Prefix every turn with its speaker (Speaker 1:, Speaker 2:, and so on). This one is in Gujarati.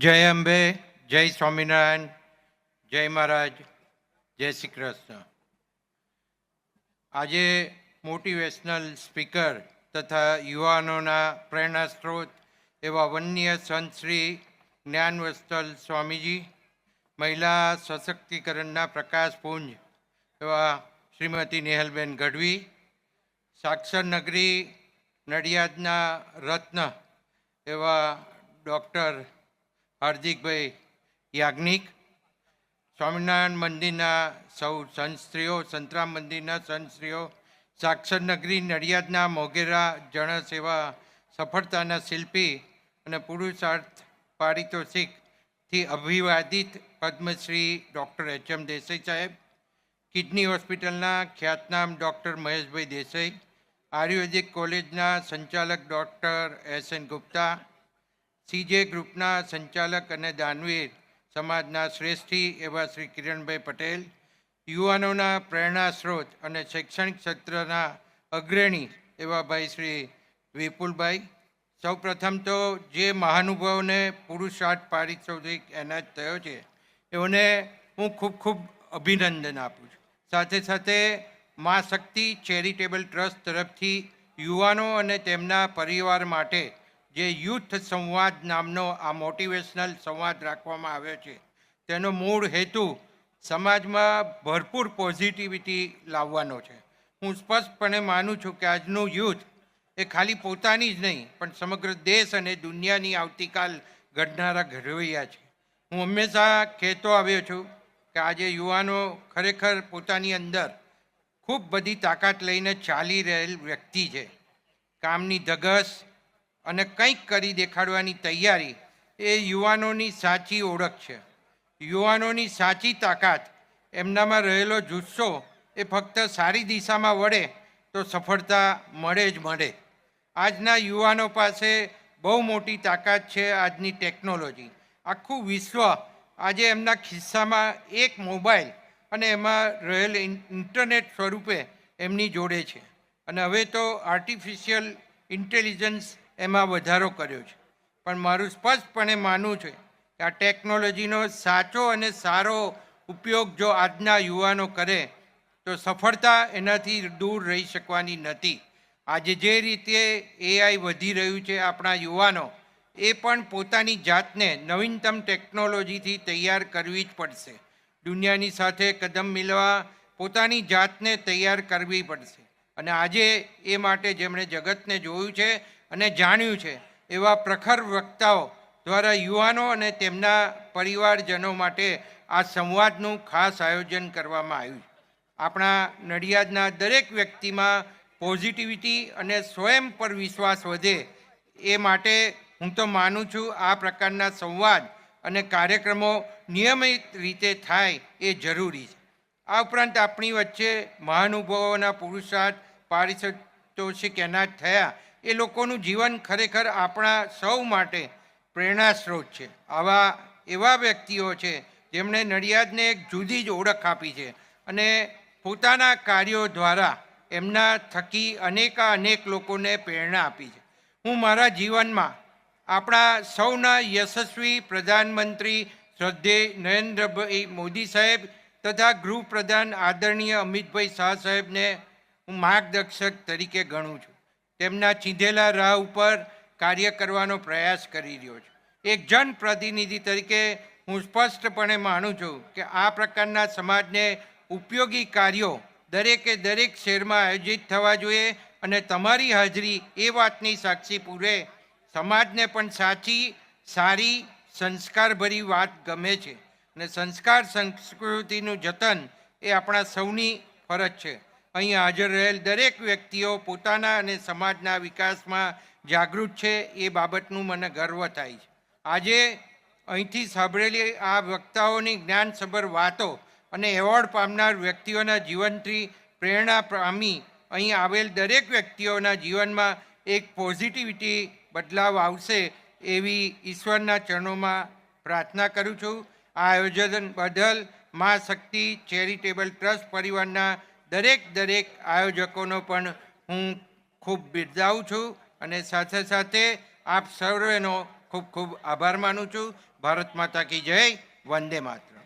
Speaker 1: જય અંબે, જય સ્વામિનારાયણ, જય મહારાજ, જય શ્રી કૃષ્ણ. આજે મોટિવેશનલ સ્પીકર તથા યુવાનોના પ્રેરણા સ્ત્રોત એવા વન્ય સંત શ્રી જ્ઞાનવસ્તલ સ્વામીજી, મહિલા સશક્તિકરણના પ્રકાશપુંજ એવા શ્રીમતી નેહલબેન ગઢવી, સાક્ષર નગરી નડિયાદના રત્ન એવા ડૉક્ટર હાર્દિકભાઈ યાજ્ઞિક, સ્વામિનારાયણ મંદિરના સૌ સંતશ્રીઓ, સંતરામ મંદિરના સંતશ્રીઓ, સાક્ષર નગરી નડિયાદના મોગેરા જણ સેવા સફળતાના શિલ્પી અને પુરુષાર્થ પારિતોષિકથી અભિવાદિત Padmashri doctor H M Desai સાહેબ, કિડની હોસ્પિટલના ખ્યાતનામ ડૉક્ટર મહેશભાઈ દેસાઈ, આયુર્વેદિક કોલેજના સંચાલક doctor S N Gupta C J ગ્રુપના સંચાલક અને દાનવીર સમાજના શ્રેષ્ઠી એવા શ્રી કિરણભાઈ પટેલ, યુવાનોના પ્રેરણા સ્ત્રોત અને શૈક્ષણિક ક્ષેત્રના અગ્રણી એવા ભાઈ શ્રી વિપુલભાઈ. સૌપ્રથમ તો જે મહાનુભાવને પુરુષાર્થ પારિતોષિક એનાયત થયો છે, એઓને હું ખૂબ ખૂબ અભિનંદન આપું છું. સાથે સાથે મા શક્તિ ચેરિટેબલ ટ્રસ્ટ તરફથી યુવાનો અને તેમના પરિવાર માટે જે યુથ સંવાદ નામનો આ મોટિવેશનલ સંવાદ રાખવામાં આવ્યો છે, તેનો મૂળ હેતુ સમાજમાં ભરપૂર પોઝિટિવિટી લાવવાનો છે. હું સ્પષ્ટપણે માનું છું કે આજનું યુથ એ ખાલી પોતાની જ નહીં, પણ સમગ્ર દેશ અને દુનિયાની આવતીકાલ ઘડનારા ઘડવૈયા છે. હું હંમેશા કહેતો આવ્યો છું કે આજે યુવાનો ખરેખર પોતાની અંદર ખૂબ બધી તાકાત લઈને ચાલી રહેલ વ્યક્તિ છે. કામની ધગસ અને કંઈક કરી દેખાડવાની તૈયારી, એ યુવાનોની સાચી ઓળખ છે. યુવાનોની સાચી તાકાત, એમનામાં રહેલો જુસ્સો એ ફક્ત સારી દિશામાં વળે તો સફળતા મળે જ મળે. આજના યુવાનો પાસે બહુ મોટી તાકાત છે આજની ટેકનોલોજી. આખું વિશ્વ આજે એમના ખિસ્સામાં એક મોબાઈલ અને એમાં રહેલ ઇન્ટરનેટ સ્વરૂપે એમની જોડે છે. અને હવે તો આર્ટિફિશિયલ ઇન્ટેલિજન્સ એમાં વધારો કર્યો છે. પણ મારું સ્પષ્ટપણે માનવું છે કે આ ટેકનોલોજીનો સાચો અને સારો ઉપયોગ જો આજના યુવાનો કરે, તો સફળતા એનાથી દૂર રહી શકવાની નથી. આજે જે રીતે એઆઈ વધી રહ્યું છે આપણા યુવાનો, એ પણ પોતાની જાતને નવીનતમ ટેકનોલોજીથી તૈયાર કરવી જ પડશે. દુનિયાની સાથે કદમ મિલવા પોતાની જાતને તૈયાર કરવી પડશે. અને આજે એ માટે જેમણે જગતને જોયું છે અને જાણ્યું છે, એવા પ્રખર વક્તાઓ દ્વારા યુવાનો અને તેમના પરિવારજનો માટે આ સંવાદનું ખાસ આયોજન કરવામાં આવ્યું. આપણા નડિયાદના દરેક વ્યક્તિમાં પોઝિટિવિટી અને સ્વયં પર વિશ્વાસ વધે એ માટે હું તો માનું છું આ પ્રકારના સંવાદ અને કાર્યક્રમો નિયમિત રીતે થાય એ જરૂરી છે. આ ઉપરાંત આપણી વચ્ચે મહાનુભાવોના પુરુષાર્થ પારિતોષિક એનાજ થયા એ લોકોનું જીવન ખરેખર આપણા સૌ માટે પ્રેરણા સ્ત્રોત છે. આવા એવા વ્યક્તિઓ છે, જેમણે નડિયાદને એક જુદી જ ઓળખ આપી છે અને પોતાના કાર્યો દ્વારા એમના થકી અનેકા અનેક લોકોને પ્રેરણા આપી છે. હું મારા જીવનમાં આપણા સૌના યશસ્વી પ્રધાનમંત્રી શ્રદ્ધેય નરેન્દ્રભાઈ મોદી સાહેબ તથા ગૃહપ્રધાન આદરણીય અમિતભાઈ શાહ સાહેબને હું માર્ગદર્શક તરીકે ગણું છું. તેમના ચીંધેલા રાહ ઉપર કાર્ય કરવાનો પ્રયાસ કરી રહ્યો છું. એક જનપ્રતિનિધિ તરીકે હું સ્પષ્ટપણે માનું છું કે આ પ્રકારના સમાજને ઉપયોગી કાર્યો દરેકે દરેક શહેરમાં આયોજિત થવા જોઈએ અને તમારી હાજરી એ વાતની સાક્ષી પૂરે સમાજને પણ સાચી, સારી, સંસ્કારભરી વાત ગમે છે. અને સંસ્કાર સંસ્કૃતિનું જતન એ આપણા સૌની ફરજ છે. અહીં હાજર રહેલ દરેક વ્યક્તિઓ પોતાના અને સમાજના વિકાસમાં જાગૃત છે, એ બાબતનું મને ગર્વ થાય છે. આજે અહીંથી સાંભળેલી આ વક્તાઓની જ્ઞાનસભર વાતો અને એવોર્ડ પામનાર વ્યક્તિઓના જીવનથી પ્રેરણા પામી અહીં આવેલ દરેક વ્યક્તિઓના જીવનમાં એક પોઝિટિવિટી બદલાવ આવશે એવી ઈશ્વરના ચરણોમાં પ્રાર્થના કરું છું. આ આયોજન બદલ મા શક્તિ ચેરિટેબલ ટ્રસ્ટ પરિવારના દરેક દરેક આયોજકોનો પણ હું ખૂબ બિરદાવું છું અને સાથે સાથે આપ સર્વેનો ખૂબ ખૂબ આભાર માનું છું. ભારત માતા કી જય, વંદે માતરમ.